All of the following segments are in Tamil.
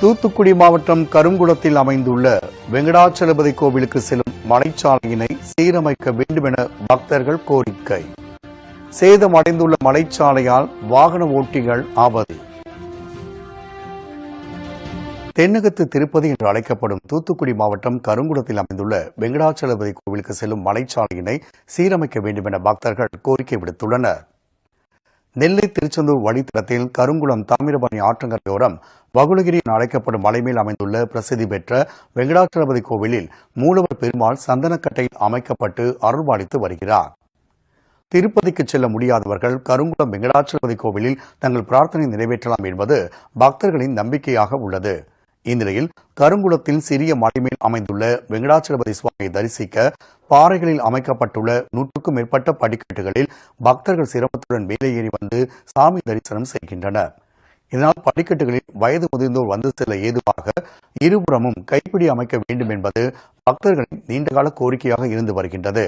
தூத்துக்குடி மாவட்டம் கருங்குளத்தில் அமைந்துள்ள வெங்கடாச்சலபதி கோவிலுக்கு செல்லும் மலைச்சாலையினை சீரமைக்க வேண்டுமென பக்தர்கள் கோரிக்கை. சேதமடைந்துள்ள மலைச்சாலையால் வாகன ஓட்டிகள் ஆவது தென்னகத்து திருப்பதி என்று அழைக்கப்படும் தூத்துக்குடி மாவட்டம் கருங்குளத்தில் அமைந்துள்ள வெங்கடாச்சலபதி கோவிலுக்கு செல்லும் மலைச்சாலையினை சீரமைக்க வேண்டுமென பக்தர்கள் கோரிக்கை விடுத்துள்ளனர். நெல்லை திருச்செந்தூர் வழித்தடத்தில் கருங்குளம் தாமிரபரணி ஆற்றங்கரையோரம் வகுலகிரி என அழைக்கப்படும் மலை மேல் அமைந்துள்ள பிரசித்தி பெற்ற வெங்கடாச்சலபதி கோவிலில் மூலவர் பெருமாள் சந்தனக்கட்டையில் அமைக்கப்பட்டு அருள்பாலித்து வருகிறார். திருப்பதிக்கு செல்ல முடியாதவர்கள் கருங்குளம் வெங்கடாச்சலபதி கோவிலில் தங்கள் பிரார்த்தனை நிறைவேற்றலாம் என்பது பக்தர்களின் நம்பிக்கையாக உள்ளது. இந்நிலையில் கருங்குளத்தில் சிறிய மலைமேல் அமைந்துள்ள வெங்கடாச்சலபதி சுவாமியை தரிசிக்க பாறைகளில் அமைக்கப்பட்டுள்ள நூற்றுக்கும் மேற்பட்ட படிக்கட்டுகளில் பக்தர்கள் சிரமத்துடன் மேலே ஏறி வந்து சாமி தரிசனம் செய்கின்றனர். இதனால் படிக்கட்டுகளில் வயது முதிர்ந்தோர் வந்து செல்ல ஏதுவாக இருபுறமும் கைப்பிடி அமைக்க வேண்டும் என்பது பக்தர்களின் நீண்டகால கோரிக்கையாக இருந்து வருகின்றது.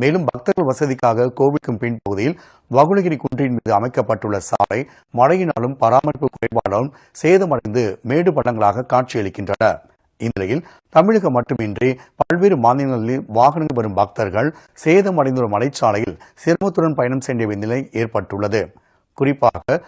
மேலும் பக்தர்கள் வசதிக்காக கோவிலுக்கும் பின்பகுதியில் வகுலகிரி குன்றின் மீது அமைக்கப்பட்டுள்ள சாலை மழையினாலும் பராமரிப்பு குறைபாடாலும் சேதமடைந்து மேடு பள்ளங்களாக காட்சியளிக்கின்றன. இந்நிலையில் தமிழகம் மட்டுமின்றி பல்வேறு மாநிலங்களில் வாகனங்கள் வரும் பக்தர்கள் சேதமடைந்துள்ள மலைச்சாலையில் சிரமத்துடன் பயணம் செய்ய வேண்டிய நிலை ஏற்பட்டுள்ளது. குறிப்பாக